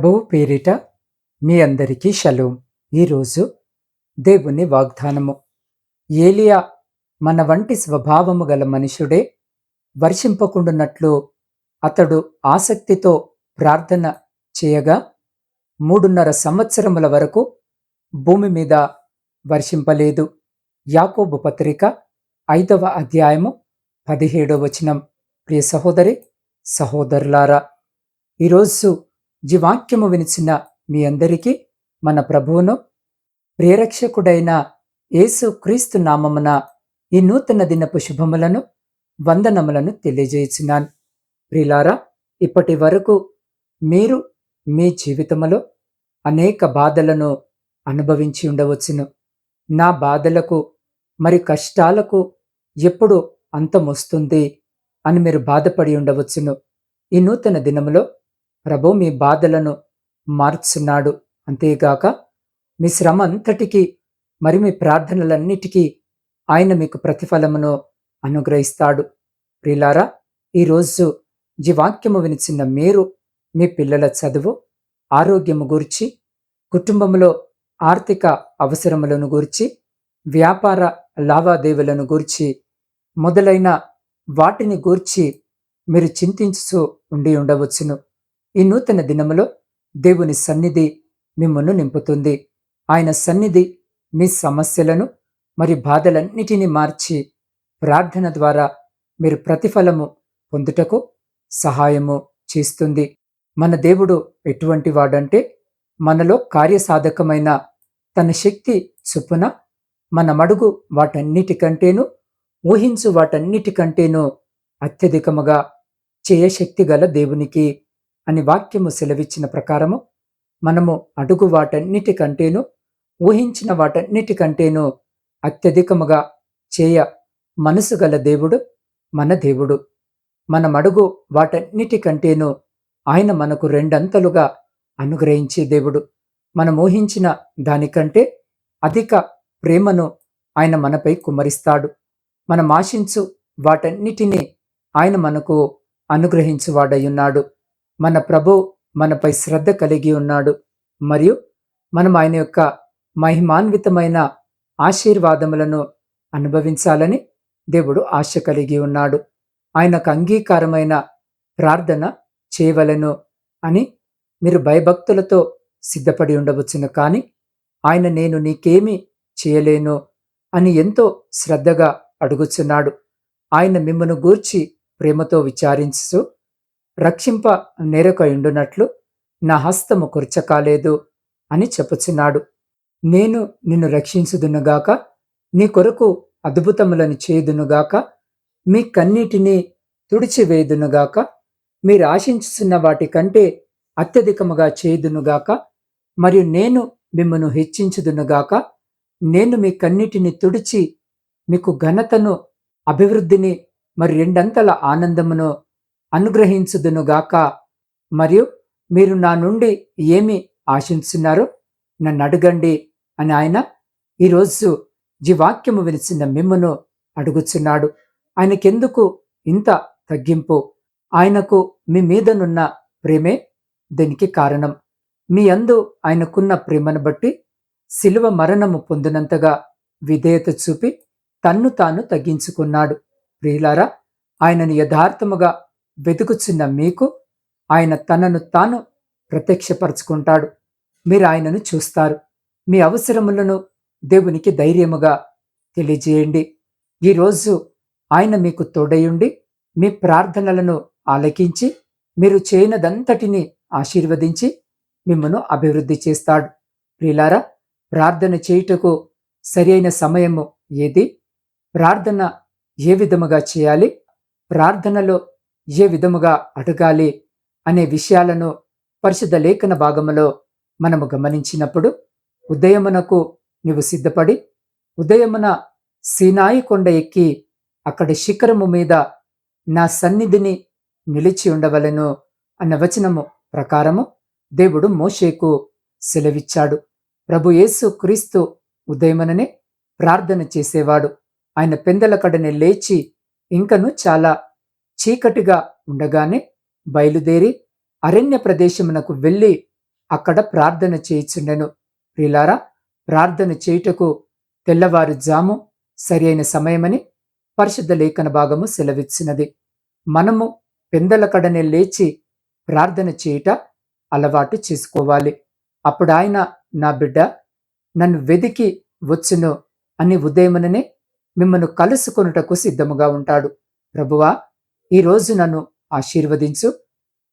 ప్రభువు పేరిట మీ అందరికీ షలోం. ఈరోజు దేవుని వాగ్దానము. ఏలియా మన వంటి స్వభావము గల మనుషుడే వర్షింపకుండునట్లు అతడు ఆసక్తితో ప్రార్థన చేయగా మూడున్నర సంవత్సరముల వరకు భూమి మీద వర్షింపలేదు. యాకోబు పత్రిక ఐదవ అధ్యాయము పదిహేడవ వచనం. ప్రియ సహోదరి సహోదరులారా ఈరోజు జీవాక్యము వినిచిన మీ అందరికీ మన ప్రభువును ప్రేరక్షకుడైన యేసు క్రీస్తు నామమున ఈ నూతన దినపు శుభములను వందనములను తెలియజేయుచున్నాను. ప్రిలారా ఇప్పటి వరకు మీరు మీ జీవితములో అనేక బాధలను అనుభవించి ఉండవచ్చును. నా బాధలకు మరి కష్టాలకు ఎప్పుడు అంతం వస్తుంది అని మీరు బాధపడి ఉండవచ్చును. ఈ నూతన దినములో ప్రభు మీ బాధలను మార్చున్నాడు. అంతేగాక మీ శ్రమ అంతటికీ మరి మీ ప్రార్థనలన్నిటికీ ఆయన మీకు ప్రతిఫలమును అనుగ్రహిస్తాడు. ప్రిలారా ఈరోజు జీవాక్యము వినిచిన మీరు మీ పిల్లల చదువు ఆరోగ్యము గురించి కుటుంబంలో ఆర్థిక అవసరములను గురించి వ్యాపార లావాదేవీలను గూర్చి మొదలైన వాటిని గూర్చి మీరు చింతించుతూ ఉండి ఉండవచ్చును. ఈ నూతన దినములో దేవుని సన్నిధి మిమ్మల్ని నింపుతుంది. ఆయన సన్నిధి మీ సమస్యలను మరి బాధలన్నిటినీ మార్చి ప్రార్థన ద్వారా మీరు ప్రతిఫలము పొందుటకు సహాయము చేస్తుంది. మన దేవుడు ఎటువంటి వాడంటే మనలో కార్యసాధకమైన తన శక్తి చొప్పున మన మడుగు వాటన్నిటికంటేను ఊహించు వాటన్నిటికంటేను అత్యధికముగా చేయశక్తి గల దేవునికి అని వాక్యము సెలవిచ్చిన ప్రకారము మనము అడుగు వాటన్నిటికంటేనూ ఊహించిన వాటన్నిటికంటేనూ అత్యధికముగా చేయ మనసు గల దేవుడు మన దేవుడు. మనమడుగు వాటన్నిటికంటేనూ ఆయన మనకు రెండంతలుగా అనుగ్రహించే దేవుడు. మనం ఊహించిన దానికంటే అధిక ప్రేమను ఆయన మనపై కుమరిస్తాడు మనం ఆశించు వాటన్నిటినీ ఆయన మనకు అనుగ్రహించువాడయ్యున్నాడు మన ప్రభు మనపై శ్రద్ధ కలిగి ఉన్నాడు. మరియు మనం ఆయన యొక్క మహిమాన్వితమైన ఆశీర్వాదములను అనుభవించాలని దేవుడు ఆశ కలిగి ఉన్నాడు. ఆయనకు అంగీకారమైన ప్రార్థన చేయవలను అని మీరు భయభక్తులతో సిద్ధపడి ఉండవచ్చును. కానీ ఆయన నేను నీకేమీ చేయలేను అని ఎంతో శ్రద్ధగా అడుగుచున్నాడు. ఆయన మిమ్మను గూర్చి ప్రేమతో విచారించు రక్షింప నేరక ఉండునట్లు నా హస్తము కుర్చకాలేదు అని చెప్పుచున్నాడు. నేను నిన్ను రక్షించుదునుగాక నీ కొరకు అద్భుతములను చేయుదునుగాక మీ కన్నీటిని తుడిచివేయుదునుగాక మీరు ఆశించుతున్న వాటి కంటే అత్యధికముగా చేయుదునుగాక మరియు నేను మిమ్మను హెచ్చించుదునుగాక నేను మీ కన్నిటిని తుడిచి మీకు ఘనతను అభివృద్ధిని మరి రెండంతల ఆనందమును అనుగ్రహించుదునుగాక. మరియు మీరు నా నుండి ఏమి ఆశించున్నారో నన్ను అడగండి అని ఆయన ఈరోజు జీవాక్యము విలిచిన మిమ్మను అడుగుచున్నాడు. ఆయనకెందుకు ఇంత తగ్గింపు? ఆయనకు మీ మీదనున్న ప్రేమే దీనికి కారణం. మీ అందు ఆయనకున్న ప్రేమను బట్టి శిలువ మరణము పొందినంతగా విధేయత చూపి తన్ను తాను తగ్గించుకున్నాడు. ప్రియులారా ఆయనను యథార్థముగా వెతుకుచున్న మీకు ఆయన తనను తాను ప్రత్యక్షపరచుకుంటాడు. మీరు ఆయనను చూస్తారు. మీ అవసరములను దేవునికి ధైర్యముగా తెలియజేయండి. ఈరోజు ఆయన మీకు తోడయుండి మీ ప్రార్థనలను ఆలకించి మీరు చేయనదంతటిని ఆశీర్వదించి మిమ్మను అభివృద్ధి చేస్తాడు. ప్రిలారా ప్రార్థన చేయుటకు సరి అయిన సమయము ఏది? ప్రార్థన ఏ విధముగా చేయాలి? ప్రార్థనలో ఏ విధముగా అడగాలి అనే విషయాలను పరిశుద్ధ లేఖన భాగములో మనము గమనించినప్పుడు ఉదయమునకు నీవు సిద్ధపడి ఉదయమున సీనాయి కొండ ఎక్కి అక్కడి శిఖరము మీద నా సన్నిధిని నిలిచి ఉండవలను అన్న వచనము ప్రకారము దేవుడు మోషేకు సెలవిచ్చాడు. ప్రభు యేసు క్రీస్తు ఉదయముననే ప్రార్థన చేసేవాడు. ఆయన పెందల కడనే లేచి ఇంకను చాలా చీకటిగా ఉండగానే బయలుదేరి అరణ్య ప్రదేశమునకు వెళ్ళి అక్కడ ప్రార్థన చేయుచుండెను. ప్రిలారా ప్రార్థన చేయుటకు తెల్లవారుజాము జాము సమయమని పరిశుద్ధ లేఖన భాగము సెలవిచ్చినది. మనము పెందల కడనే లేచి ప్రార్థన చేయుట అలవాటు చేసుకోవాలి. అప్పుడు ఆయన నా బిడ్డ నన్ను వెదికి వచ్చును అని ఉదయముననే మిమ్మను కలుసుకొనుటకు సిద్ధముగా ఉంటాడు. ప్రభువా ఈరోజు నన్ను ఆశీర్వదించు.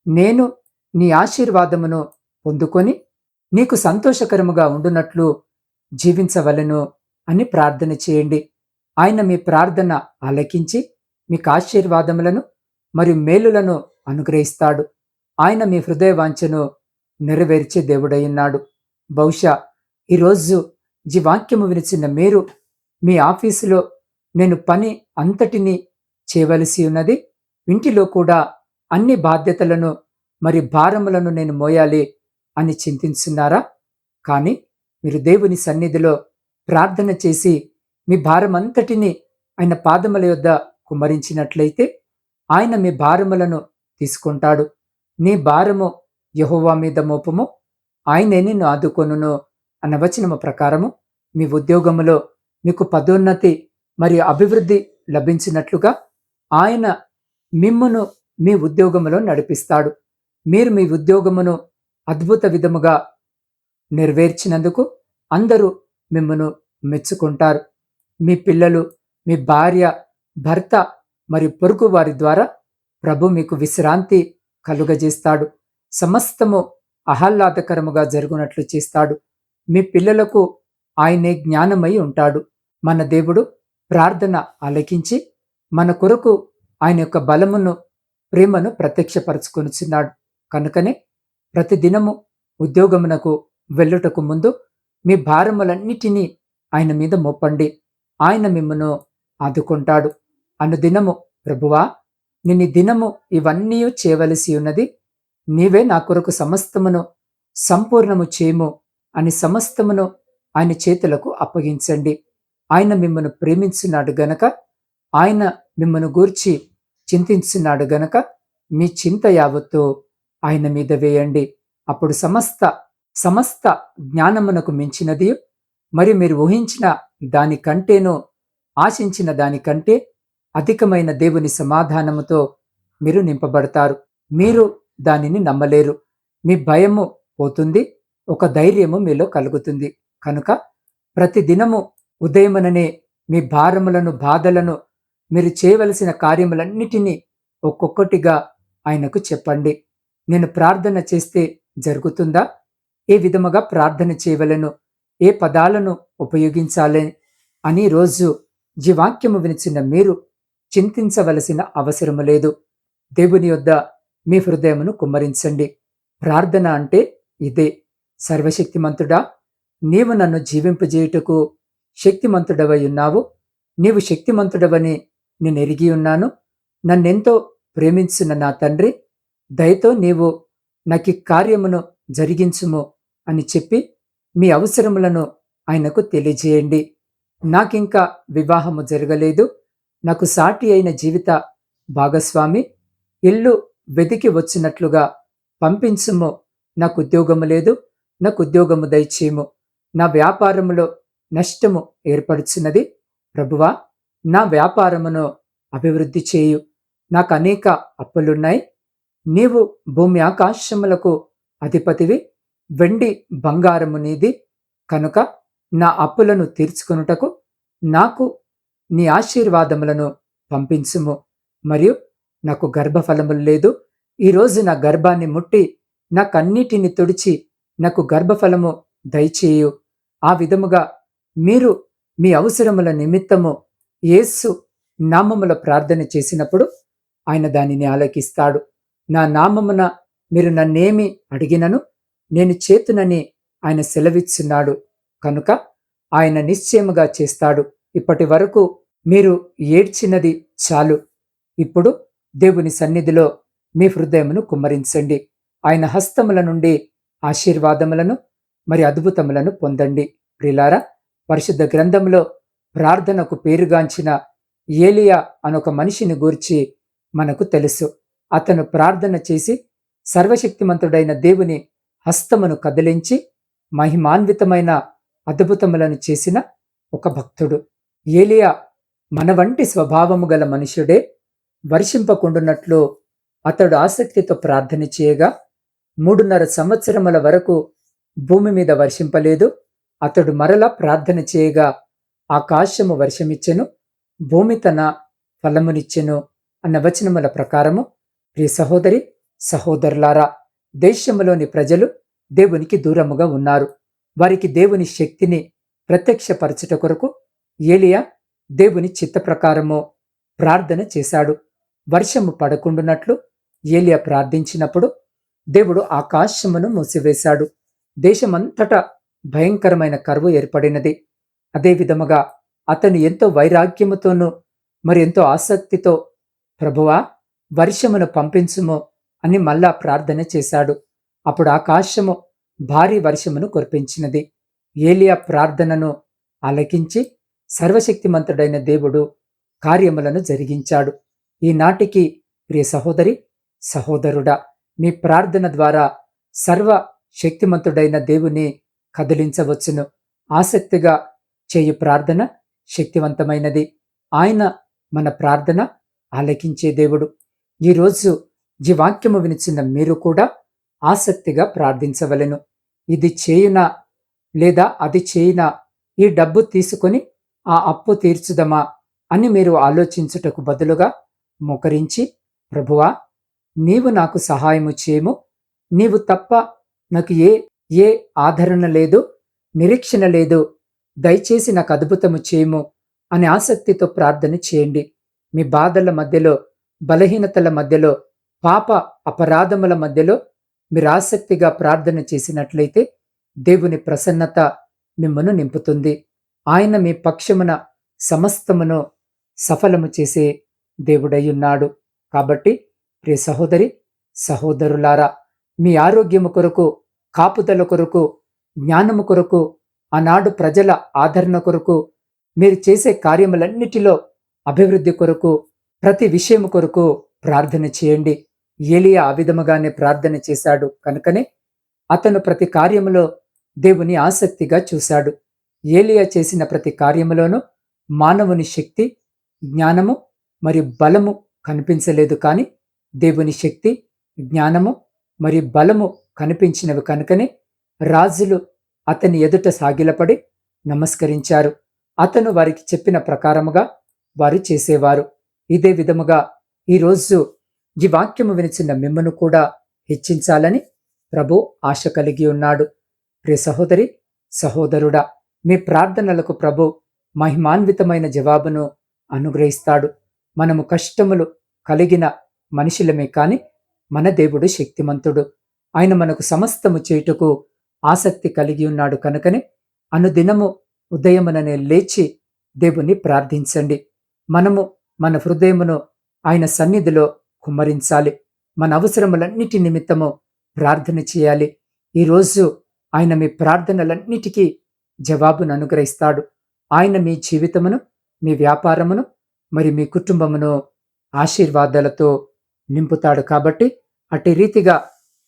నేను నీ ఆశీర్వాదమును పొందుకొని నీకు సంతోషకరముగా ఉండునట్లు జీవించవలను అని ప్రార్థన చేయండి. ఆయన మీ ప్రార్థన ఆలకించి మీకు ఆశీర్వాదములను మరియు మేలులను అనుగ్రహిస్తాడు. ఆయన మీ హృదయ వాంఛను నెరవేర్చే దేవుడయ్యున్నాడు బహుశా ఈరోజు జీవాక్యము వినిచిన మీరు మీ ఆఫీసులో నేను పని అంతటిని చేయవలసి ఉన్నది. ఇంటిలో కూడా అన్ని బాధ్యతలను మరి భారములను నేను మోయాలి అని చింతిస్తున్నారా కానీ మీరు దేవుని సన్నిధిలో ప్రార్థన చేసి మీ భారమంతటిని ఆయన పాదముల యొద్ద కుమరించినట్లయితే ఆయన మీ భారములను తీసుకుంటాడు. నీ భారము యహోవా మీద మోపము. ఆయనే నిన్ను ఆదుకొనును అన్న వచనము ప్రకారము మీ ఉద్యోగములో మీకు పదోన్నతి మరియు అభివృద్ధి లభించినట్లుగా ఆయన మిమ్మును మీ ఉద్యోగములో నడిపిస్తాడు. మీరు మీ ఉద్యోగమును అద్భుత విధముగా నెరవేర్చినందుకు అందరూ మిమ్మను మెచ్చుకుంటారు. మీ పిల్లలు మీ భార్య భర్త మరియు పొరుగు వారి ద్వారా ప్రభు మీకు విశ్రాంతి కలుగజేస్తాడు. సమస్తము ఆహ్లాదకరముగా జరుగునట్లు చేస్తాడు. మీ పిల్లలకు ఆయనే జ్ఞానమై ఉంటాడు. మన దేవుడు ప్రార్థన ఆలకించి మన కొరకు ఆయన యొక్క బలమును ప్రేమను ప్రత్యక్షపరచుకొనిచున్నాడు. కనుకనే ప్రతిదినము ఉద్యోగమునకు వెళ్ళుటకు ముందు మీ భారములన్నిటినీ ఆయన మీద మోపండి. ఆయన మిమ్మను ఆదుకుంటాడు. అనుదినము ప్రభువా నిన్ని దినము ఇవన్నీ చేయవలసి ఉన్నది. నీవే నా కొరకు సమస్తమును సంపూర్ణము చేయము అని సమస్తమును ఆయన చేతులకు అప్పగించండి. ఆయన మిమ్మను ప్రేమించున్నాడు గనక ఆయన మిమ్మను గూర్చి చింతించున్నాడు గనక మీ చింత యావత్తు ఆయన మీద వేయండి. అప్పుడు సమస్త సమస్త జ్ఞానమునకు మించినది మరి మీరు ఊహించిన దానికంటేనో ఆశించిన దానికంటే అధికమైన దేవుని సమాధానముతో మీరు నింపబడతారు. మీరు దానిని నమ్మలేరు. మీ భయము పోతుంది ఒక ధైర్యము మీలో కలుగుతుంది. కనుక ప్రతి దినము ఉదయముననే మీ భారములను బాధలను మీరు చేయవలసిన కార్యములన్నిటినీ ఒక్కొక్కటిగా ఆయనకు చెప్పండి. నేను ప్రార్థన చేస్తే జరుగుతుందా? ఏ విధముగా ప్రార్థన చేయవలను? ఏ పదాలను ఉపయోగించాలి? అని రోజు జీవాక్యము వినిచిన మీరు చింతించవలసిన అవసరము లేదు. దేవుని యొద్ద మీ హృదయమును కుమ్మరించండి. ప్రార్థన అంటే ఇదే. సర్వశక్తిమంతుడా నీవు నన్ను జీవింపజేయుటకు శక్తిమంతుడవై ఉన్నావు. నీవు శక్తిమంతుడవని నేను ఎరిగి ఉన్నాను. నన్నెంతో ప్రేమించిన నా తండ్రి దయతో నీవు నాకు కార్యమును జరిగించుము అని చెప్పి మీ అవసరములను ఆయనకు తెలియజేయండి. నాకింకా వివాహము జరగలేదు. నాకు సాటి అయిన జీవిత భాగస్వామి ఇల్లు వెతికి వచ్చినట్లుగా పంపించుము. నాకు ఉద్యోగము లేదు. నాకు ఉద్యోగము దయచేయము. నా వ్యాపారములో నష్టము ఏర్పడుచున్నది. ప్రభువా నా వ్యాపారమును అభివృద్ధి చేయు. నాకు అనేక అప్పులున్నాయి. నీవు భూమి ఆకాశములకు అధిపతివి. వెండి బంగారము నీది. కనుక నా అప్పులను తీర్చుకొనుటకు నాకు నీ ఆశీర్వాదములను పంపించుము. మరియు నాకు గర్భఫలములు లేదు. ఈరోజు నా గర్భాన్ని ముట్టి నాకన్నిటిని తుడిచి నాకు గర్భఫలము దయచేయు. ఆ విధముగా మీరు మీ అవసరముల నిమిత్తము యేసు నామముల ప్రార్థన చేసినప్పుడు ఆయన దానిని ఆలకిస్తాడు. నా నామమున మీరు నన్నేమి అడిగినను నేను చేతునని ఆయన సెలవిచ్చున్నాడు. కనుక ఆయన నిశ్చయముగా చేస్తాడు. ఇప్పటి వరకు మీరు ఏడ్చినది చాలు. ఇప్పుడు దేవుని సన్నిధిలో మీ హృదయమును కుమ్మరించండి. ఆయన హస్తముల నుండి ఆశీర్వాదములను మరి అద్భుతములను పొందండి. ప్రిలారా పరిశుద్ధ గ్రంథంలో ప్రార్థనకు పేరుగాంచిన ఏలియా అనొక మనిషిని గూర్చి మనకు తెలుసు. అతను ప్రార్థన చేసి సర్వశక్తిమంతుడైన దేవుని హస్తమును కదిలించి మహిమాన్వితమైన అద్భుతములను చేసిన ఒక భక్తుడు. ఏలియా మన వంటి స్వభావము గల మనుషుడే వర్షింపకుండునట్లు అతడు ఆసక్తితో ప్రార్థన చేయగా మూడున్నర సంవత్సరముల వరకు భూమి మీద వర్షింపలేదు. అతడు మరలా ప్రార్థన చేయగా ఆకాశము వర్షమిచ్చెను భూమి తన ఫలమునిచ్చెను అన్న వచనముల ప్రకారము. ప్రియ సహోదరి సహోదరులారా దేశములోని ప్రజలు దేవునికి దూరముగా ఉన్నారు. వారికి దేవుని శక్తిని ప్రత్యక్షపరచుట కొరకు ఏలియా దేవుని చిత్త ప్రకారము ప్రార్థన చేశాడు. వర్షము పడకుండునట్లు ఏలియా ప్రార్థించినప్పుడు దేవుడు ఆకాశమును మూసివేశాడు. దేశమంతటా భయంకరమైన కరువు ఏర్పడినది. అదేవిధముగా అతను ఎంతో వైరాగ్యముతోనూ మరి ఎంతో ఆసక్తితో ప్రభువా వర్షమును పంపించుము అని మళ్ళా ప్రార్థన చేశాడు. అప్పుడు ఆకాశము భారీ వర్షమును కురిపించినది. ఏలియా ప్రార్థనను ఆలకించి సర్వశక్తిమంతుడైన దేవుడు కార్యములను జరిగించాడు. ఈనాటికి ప్రియ సహోదరి సహోదరుడా మీ ప్రార్థన ద్వారా సర్వ శక్తిమంతుడైన దేవుని కదిలించవచ్చును. ఆసక్తిగా చేయు ప్రార్థన శక్తివంతమైనది. ఆయన మన ప్రార్థన ఆలకించే దేవుడు. ఈరోజు ఈ వాక్యము వినిచిన మీరు కూడా ఆసక్తిగా ప్రార్థించవలెను. ఇది చేయునా లేదా అది చేయునా ఈ డబ్బు తీసుకొని ఆ అప్పు తీర్చుదమా అని మీరు ఆలోచించుటకు బదులుగా మోకరించి ప్రభువా నీవు నాకు సహాయము చేయము. నీవు తప్ప నాకు ఏ ఏ ఆదరణ లేదు నిరీక్షణ లేదు. దయచేసి నాకు అద్భుతము చేయము అని ఆసక్తితో ప్రార్థన చేయండి. మీ బాధల మధ్యలో బలహీనతల మధ్యలో పాప అపరాధముల మధ్యలో మీరు ఆసక్తిగా ప్రార్థన చేసినట్లయితే దేవుని ప్రసన్నత మిమ్మను నింపుతుంది. ఆయన మీ పక్షమున సమస్తమును సఫలము చేసే దేవుడయ్యున్నాడు. కాబట్టి ప్రియ సహోదరి సహోదరులారా మీ ఆరోగ్యము కొరకు కాపుదల కొరకు జ్ఞానము కొరకు ఆనాడు ప్రజల ఆదరణ కొరకు మీరు చేసే కార్యములన్నిటిలో అభివృద్ధి కొరకు ప్రతి విషయము కొరకు ప్రార్థన చేయండి. ఏలియా ఆ విధముగానే ప్రార్థన చేశాడు. కనుకనే అతను ప్రతి కార్యములో దేవుని ఆసక్తిగా చూశాడు. ఏలియా చేసిన ప్రతి కార్యములోనూ మానవుని శక్తి జ్ఞానము మరియు బలము కనిపించలేదు కానీ దేవుని శక్తి జ్ఞానము మరియు బలము కనిపించినవి. కనుకనే రాజులు అతని ఎదుట సాగిలపడి నమస్కరించారు. అతను వారికి చెప్పిన ప్రకారముగా వారు చేసేవారు. ఇదే విధముగా ఈరోజు ఈ వాక్యము వినిచిన మిమ్మను కూడా హెచ్చించాలని ప్రభు ఆశ కలిగి ఉన్నాడు. ప్రియ సహోదరి సహోదరుడా మీ ప్రార్థనలకు ప్రభు మహిమాన్వితమైన జవాబును అనుగ్రహిస్తాడు. మనము కష్టములు కలిగిన మనుషులమే కాని మన దేవుడు శక్తిమంతుడు. ఆయన మనకు సమస్తము చేయుటకు ఆసక్తి కలిగి ఉన్నాడు కనుకనే అనుదినము ఉదయముననే లేచి దేవుని ప్రార్థించండి. మనము మన హృదయమును ఆయన సన్నిధిలో కుమ్మరించాలి. మన అవసరములన్నిటి నిమిత్తము ప్రార్థన చేయాలి. ఈరోజు ఆయన మీ ప్రార్థనలన్నిటికీ జవాబును అనుగ్రహిస్తాడు. ఆయన మీ జీవితమును మీ వ్యాపారమును మరి మీ కుటుంబమును ఆశీర్వాదాలతో నింపుతాడు కాబట్టి అట్టి రీతిగా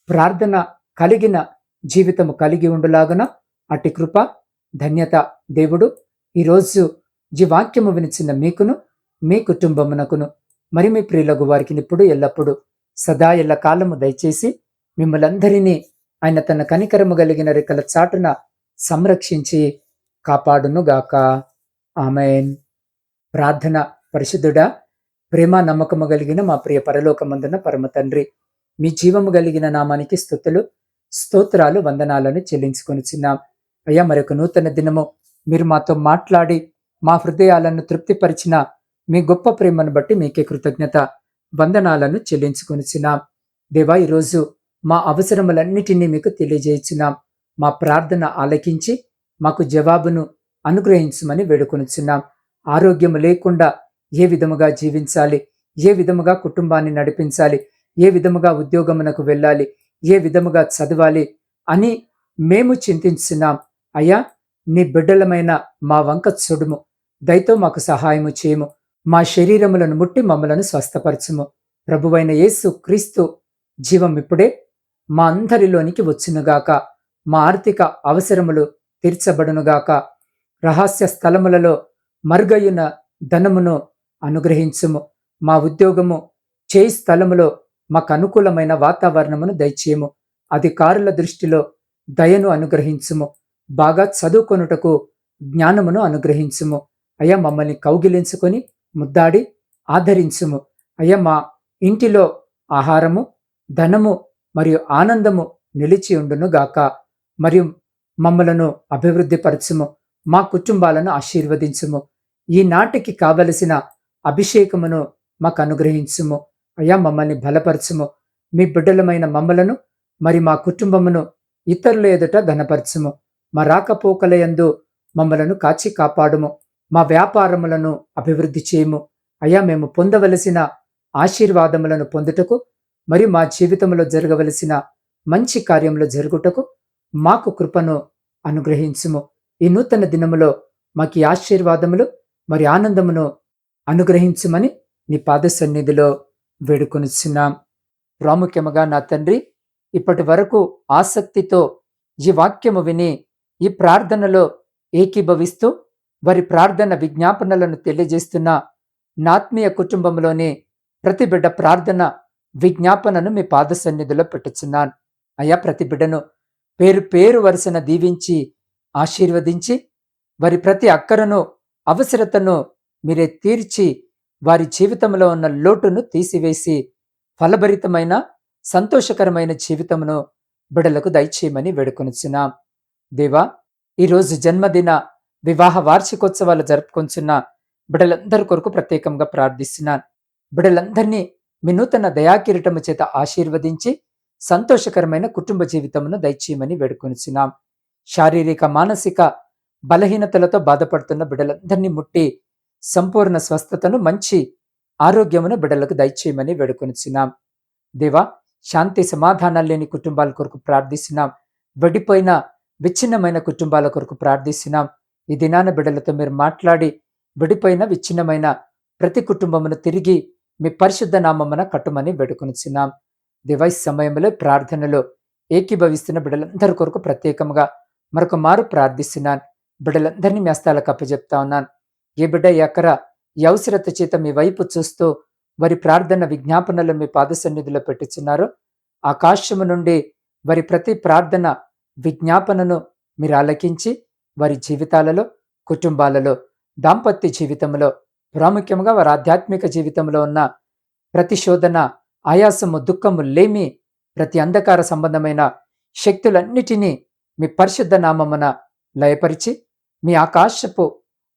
ప్రార్థన కలిగిన జీవితము కలిగి ఉండులాగున. అట్టి కృప ధన్యత దేవుడు. ఈరోజు ఈ వాక్యము వినిచిన మీకును మీ కుటుంబమునకును మరి మీ ప్రియులకు వారికి ఇప్పుడు ఎల్లప్పుడూ సదా ఎల్ల కాలము దయచేసి మిమ్మలందరినీ ఆయన తన కనికరము కలిగిన రెక్కల చాటున సంరక్షించి కాపాడునుగాక. ఆమెన్. ప్రార్థన పరిశుద్ధుడా ప్రేమ నమ్మకము కలిగిన మా ప్రియ పరలోకమందున పరమ తండ్రి మీ జీవము కలిగిన నామానికి స్థుతులు. స్తోత్రాలు వందనాలను చెల్లించుకొని చిన్నాం అయ్యా మరొక నూతన దినము. మీరు మాతో మాట్లాడి మా హృదయాలను తృప్తిపరిచిన మీ గొప్ప ప్రేమను బట్టి మీకే కృతజ్ఞత వందనాలను చెల్లించుకొనిచున్నాం దేవా ఈరోజు మా అవసరములన్నిటినీ మీకు తెలియజేయుచున్నాం మా ప్రార్థన ఆలకించి మాకు జవాబును అనుగ్రహించమని వేడుకొనిచున్నాం ఆరోగ్యము లేకుండా ఏ విధముగా జీవించాలి? ఏ విధముగా కుటుంబాన్ని నడిపించాలి? ఏ విధముగా ఉద్యోగమునకు వెళ్ళాలి? ఏ విధముగా చదవాలి అని మేము చింతించినాం. అయ్యా నీ బిడ్డలమైన మా వంక చూడుము. దయతో మాకు సహాయము చేయము. మా శరీరములను ముట్టి మమ్మలను స్వస్థపరచుము. ప్రభువైన యేసు క్రీస్తు జీవం ఇప్పుడే మా అందరిలోనికి వచ్చునుగాక మా ఆర్థిక అవసరములు తీర్చబడునుగాక రహస్య స్థలములలో మరుగయ్యున ధనమును అనుగ్రహించుము. మా ఉద్యోగము చేయి స్థలములో మాకు అనుకూలమైన వాతావరణమును దయచేయము. అధికారుల దృష్టిలో దయను అనుగ్రహించుము. బాగా చదువుకొనుటకు జ్ఞానమును అనుగ్రహించుము. అయ్యా మమ్మల్ని కౌగిలించుకొని ముద్దాడి ఆదరించుము. అయ్యా మా ఇంటిలో ఆహారము ధనము మరియు ఆనందము నిలిచి ఉండును గాక. మరియు మమ్మలను అభివృద్ధిపరచుము. మా కుటుంబాలను ఆశీర్వదించుము. ఈనాటికి కావలసిన అభిషేకమును మాకు అనుగ్రహించుము అయ్యా మమ్మల్ని బలపరచుము. మీ బిడ్డలమైన మమ్మలను మరి మా కుటుంబమును ఇతరుల ఎదుట ఘనపరచుము. మా రాకపోకలయందు మమ్మలను కాచి కాపాడుము. మా వ్యాపారములను అభివృద్ధి చేయము. అయ్యా మేము పొందవలసిన ఆశీర్వాదములను పొందుటకు మరి మా జీవితంలో జరగవలసిన మంచి కార్యములు జరుగుటకు మాకు కృపను అనుగ్రహించుము. ఈ నూతన దినములో మాకు ఆశీర్వాదములు మరి ఆనందమును అనుగ్రహించుమని నీ పాద సన్నిధిలో వేడుకొనిచున్నాం. ప్రాముఖ్యముగా నా తండ్రి ఇప్పటి వరకు ఆసక్తితో ఈ వాక్యము విని ఈ ప్రార్థనలో ఏకీభవిస్తూ వారి ప్రార్థన విజ్ఞాపనలను తెలియజేస్తున్న నాత్మీయ కుటుంబంలోని ప్రతి బిడ్డ ప్రార్థన విజ్ఞాపనను మీ పాద సన్నిధిలో పెట్టుచున్నాను. అయ్యా ప్రతి బిడ్డను పేరు పేరు వరుసన దీవించి ఆశీర్వదించి వారి ప్రతి అక్కరను అవసరతను మీరే తీర్చి వారి జీవితంలో ఉన్న లోటును తీసివేసి ఫలభరితమైన సంతోషకరమైన జీవితమును బిడలకు దయచేయమని వేడుకొనిచున్నాం. దేవా ఈరోజు జన్మదిన వివాహ వార్షికోత్సవాలు జరుపుకొంచున్న బిడలందరి కొరకు ప్రత్యేకంగా ప్రార్థిస్తున్నాను బిడలందరినీ మీ నూతన దయాకిరీటము చేత ఆశీర్వదించి సంతోషకరమైన కుటుంబ జీవితమును దయచేయమని వేడుకొనిచున్నాం. శారీరక మానసిక బలహీనతలతో బాధపడుతున్న బిడలందరినీ ముట్టి సంపూర్ణ స్వస్థతను మంచి ఆరోగ్యమును బిడలకు దయచేయమని వేడుకొనిచున్నాం. దేవా శాంతి సమాధానాలు లేని కుటుంబాల కొరకు ప్రార్థిస్తున్నాం. వెడిపోయిన విచ్ఛిన్నమైన కుటుంబాల కొరకు ప్రార్థిస్తున్నాం. ఈ దినాన బిడ్డలతో మీరు మాట్లాడి విడిపోయిన విచ్ఛిన్నమైన ప్రతి కుటుంబమును తిరిగి మీ పరిశుద్ధ నామమున కట్టుమని వేడుకొనిచున్నాం. దివై సమయంలో ప్రార్థనలో ఏకీభవిస్తున్న బిడ్డలందరి కొరకు ప్రత్యేకంగా మరొక మారు ప్రార్థిస్తున్నాను. బిడ్డలందరినీ మీ హస్తాలకు అప్పచెప్తా ఉన్నాను. ఈ బిడ్డ ఎక్కర యవసరత చేత మీ వైపు చూస్తూ వారి ప్రార్థన విజ్ఞాపనలు మీ పాద సన్నిధిలో పెట్టుచున్నారో ఆకాశము నుండి వారి ప్రతి ప్రార్థన విజ్ఞాపనను మీరు ఆలకించి వారి జీవితాలలో కుటుంబాలలో దాంపత్య జీవితంలో ప్రాముఖ్యంగా వారి ఆధ్యాత్మిక జీవితంలో ఉన్న ప్రతిశోధన ఆయాసము దుఃఖము లేమి ప్రతి అంధకార సంబంధమైన శక్తులన్నిటినీ మీ పరిశుద్ధ నామమున లయపరిచి మీ ఆకాశపు